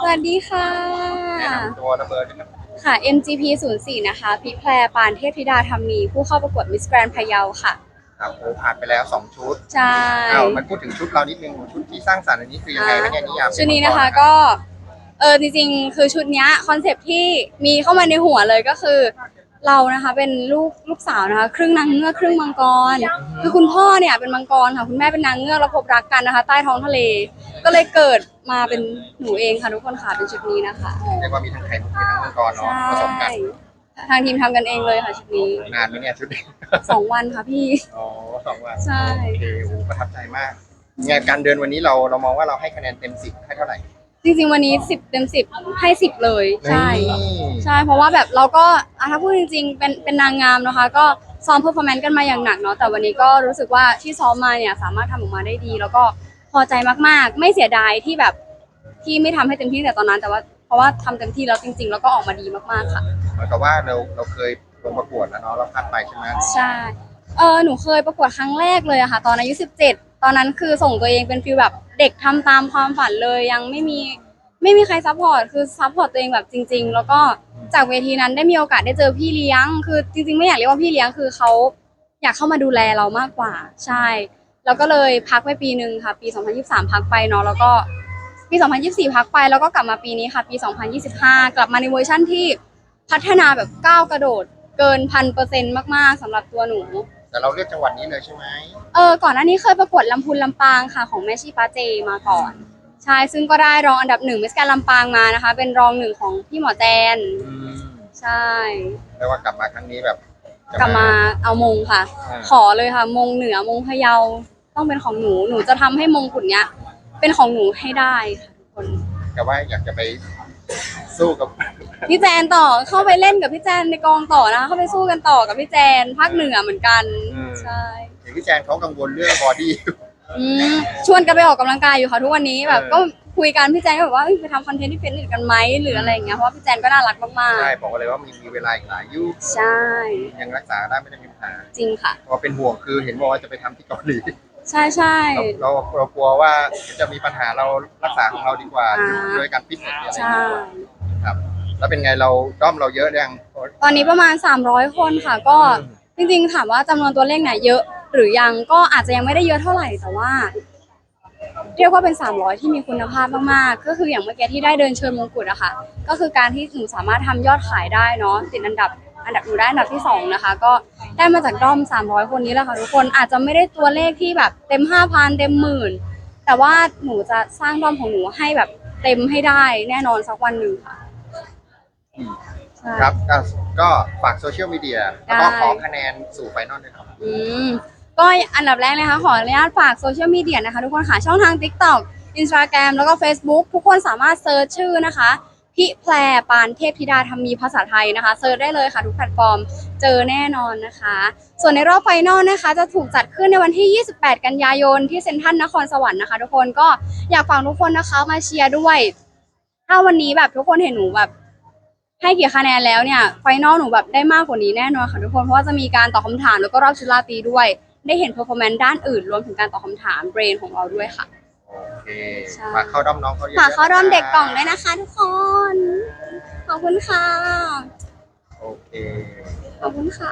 สวัสดีค่ะ แนะนำตัวระเบิดด้วยครับค่ะ MGP 04นะคะพิแพรปานเทพธิดาธรรมนีผู้เข้าประกวดมิสแกรนพะเยาค่ะ ครับโอ้ผ่านไปแล้วสองชุดใช่อ้าวมันพูดถึงชุดเรานิดนึงชุดที่สร้างสรรค์อันนี้คือยังไงนะเนี่ยนิยามชุดนี้นะคะก็ เออจริงๆ คือชุดเนี้ยคอนเซปต์ที่มีเข้ามาในหัวเลยก็คือ เรานะคะเป็นลูกลูกสาวนะคะครึ่งนางเงือกครึ่งมังกร คือคุณพ่อเนี่ยเป็นมังกรค่ะคุณแม่เป็นนางเงือกแล้วพบรักกันนะคะ ใต้ท้องทะเล ก็เลยเกิดมาเป็นหนูเองค่ะทุกคนค่ะเป็นชุดนี้นะคะเรียกว่ามีทั้งไข่มุกมีทั้งมังกรเนาะใช่ผสมกัน ทางทีมทำกันเองเลยค่ะชุดนี้นานไหมเนี่ยชุดนี้สองวันค่ะพี่อ๋อสองวันใช่โอเคโอ้ประทับใจมากงานการเดินวันนี้เราเรามองว่าเราให้คะแนนเต็มสิบให้เท่าไหร่ จริงๆวันนี้สิบเต็มสิบให้สิบเลยใช่นี่ใช่ เพราะว่าแบบเราก็อะถ้าพูดจริงๆ เป็นเป็นนางงามนะคะ ก็ซ้อมเพอร์ฟอร์แมนซ์กันมาอย่างหนักเนาะแต่วันนี้ก็รู้สึกว่าที่ซ้อมมาเนี่ยสามารถทำออกมาได้ดี แล้วก็พอใจมากๆ ไม่เสียดายที่แบบที่ไม่ทำให้เต็มที่แต่ตอนนั้นแต่ว่าเพราะว่าทำเต็มที่แล้วจริง ๆ แล้วก็ออกมาดีมากๆค่ะ เหมือนกับว่าเราเราเคยลงประกวดแล้วเนาะเราพลาดไปใช่ไหมใช่ เออหนูเคยประกวดครั้งแรกเลยอะค่ะ ตอนอายุสิบเจ็ด ตอนนั้นคือส่งตัวเองเป็นฟิลแบบเด็กทำตามความฝันเลยยังไม่มีไม่มีใครซัพพอร์ตคือซัพพอร์ตตัวเองแบบจริง ๆ แล้วก็จากเวทีนั้นได้มีโอกาสได้เจอพี่เลี้ยง คือจริง ๆ ไม่อยากเรียกว่าพี่เลี้ยงคือเขาอยากเข้ามาดูแลเรามากกว่า ใช่ แล้วก็เลยพักไปปีหนึ่งค่ะ ปี 2023 พักไปเนาะแล้วก็ปี 2024 พักไปแล้วก็กลับมาปีนี้ค่ะ ปี 2025 กลับมาในเวอร์ชั่นที่พัฒนาแบบก้าวกระโดดเกินพันเปอร์เซ็นต์มากๆสำหรับตัวหนู แต่เราเลือกจังหวัดนี้เลยใช่ไหมเออก่อนหน้านี้เคยประกวดลำพูนลำปางค่ะของแม่ชีป้าเจมาก่อนใช่ซึ่งก็ได้รองอันดับหนึ่งมิสแกรนด์ลำปางมานะคะ เป็นรองหนึ่งของพี่หมอแจนใช่เรียกว่ากลับมาครั้งนี้แบบจะกลับมาเอามงค่ะอ่าขอเลยค่ะ มงเหนือมงพะเยาต้องเป็นของหนูหนูจะทำให้มงกุฎเนี้ย เป็นของหนูให้ได้ค่ะทุกคน แต่ว่าอยากจะไปสู้กับ พี่แจนต่อเข้าไปเล่นกับพี่แจนในกองต่อนะคะเข้าไปสู้กันต่อกับพี่แจนภาคเหนือเหมือนกันอืม ใช่เห็นพี่แจนเขากังวลเรื่องบอดี้ อืมชวนกันไปออกกำลังกายอยู่ค่ะทุกวันนี้แบบเออ ก็คุยกันพี่แจนก็แบบว่าเอ้ยไปทำคอนเทนต์ที่ฟิตเนสกันไหมหรืออะไรอย่างเงี้ยเพราะว่าพี่แจนก็น่ารักมากใช่บอกเลยว่ามีมีเวลาอีกหลายยุคๆใช่ยังรักษาได้ไม่ได้มีปัญหาจริงค่ะเพราะเป็นห่วงคือเห็นบอกว่าจะไปทำที่เกาหลีใช่ใช่ เราเราเรากลัวว่าจะมีปัญหาเรารักษาของเราดีกว่าอ่า ด้วยการฟิตเนสอะไรใช่ครับ แล้วเป็นไงเราด้อมเราเยอะยังตอนนี้ประมาณ 300 คนค่ะ ก็อืมจริงๆถามว่าจำนวนตัวเลขเนี่ยเยอะ หรือยังก็อาจจะยังไม่ได้เยอะเท่าไหร่แต่ว่า เรียกว่าเป็น 300 ที่มีคุณภาพมากๆ ก็คืออย่างเมื่อกี้ที่ได้เดินเชิญมงกุฎอะค่ะ ก็คือการที่หนูสามารถทำยอดขายได้เนาะติดอันดับ อันดับหนูได้อันดับที่สองนะคะ ก็ได้มาจากด้อม 300 คนนี้แหละค่ะทุกคนอาจจะไม่ได้ตัวเลขที่แบบเต็ม 5,000 เต็มหมื่นแต่ว่าหนูจะสร้างด้อมของหนูให้แบบเต็มให้ได้แน่นอนสักวันหนึ่งค่ะ อืมใช่ครับก็ก็ฝากโซเชียลมีเดียแล้วก็ได้ขอคะแนนสู่ไฟนอลด้วยครับ อืมก็อันดับแรกนะคะ ขออนุญาตฝากโซเชียลมีเดียนะคะ ทุกคนค่ะ ช่องทาง TikTok Instagram แล้วก็ Facebook ทุกคนสามารถเซิร์ชชื่อนะคะพิแพรปานเทพธิดาธรรมีภาษาไทยนะคะเซิร์ชได้เลยค่ะทุกแพลตฟอร์มเจอแน่นอนนะคะ ส่วนในรอบไฟนอลนะคะ จะถูกจัดขึ้นในวันที่ 28 กันยายนที่เซ็นทรัลนครสวรรค์นะคะ ทุกคนก็อยากฝากทุกคนนะคะมาเชียร์ด้วย ถ้าวันนี้แบบทุกคนเห็นหนูแบบ ให้กี่คะแนนแล้วเนี่ยไฟนอลหนูแบบได้มากกว่านี้แน่นอนค่ะทุกคนเพราะว่าจะมีการตอบคำถามแล้วก็รอบชุดราตรีด้วย ได้เห็นเพอร์ฟอร์แมนซ์ด้านอื่น รวมถึงการตอบคำถามเบรนของเราด้วยค่ะ โอเคใช่ ฝากเข้าด้อมน้องเขาเยอะๆฝากเข้าร่วมเด็กกล่องนะด้วยนะคะ ทุกคน ขอบคุณค่ะ โอเค ขอบคุณค่ะ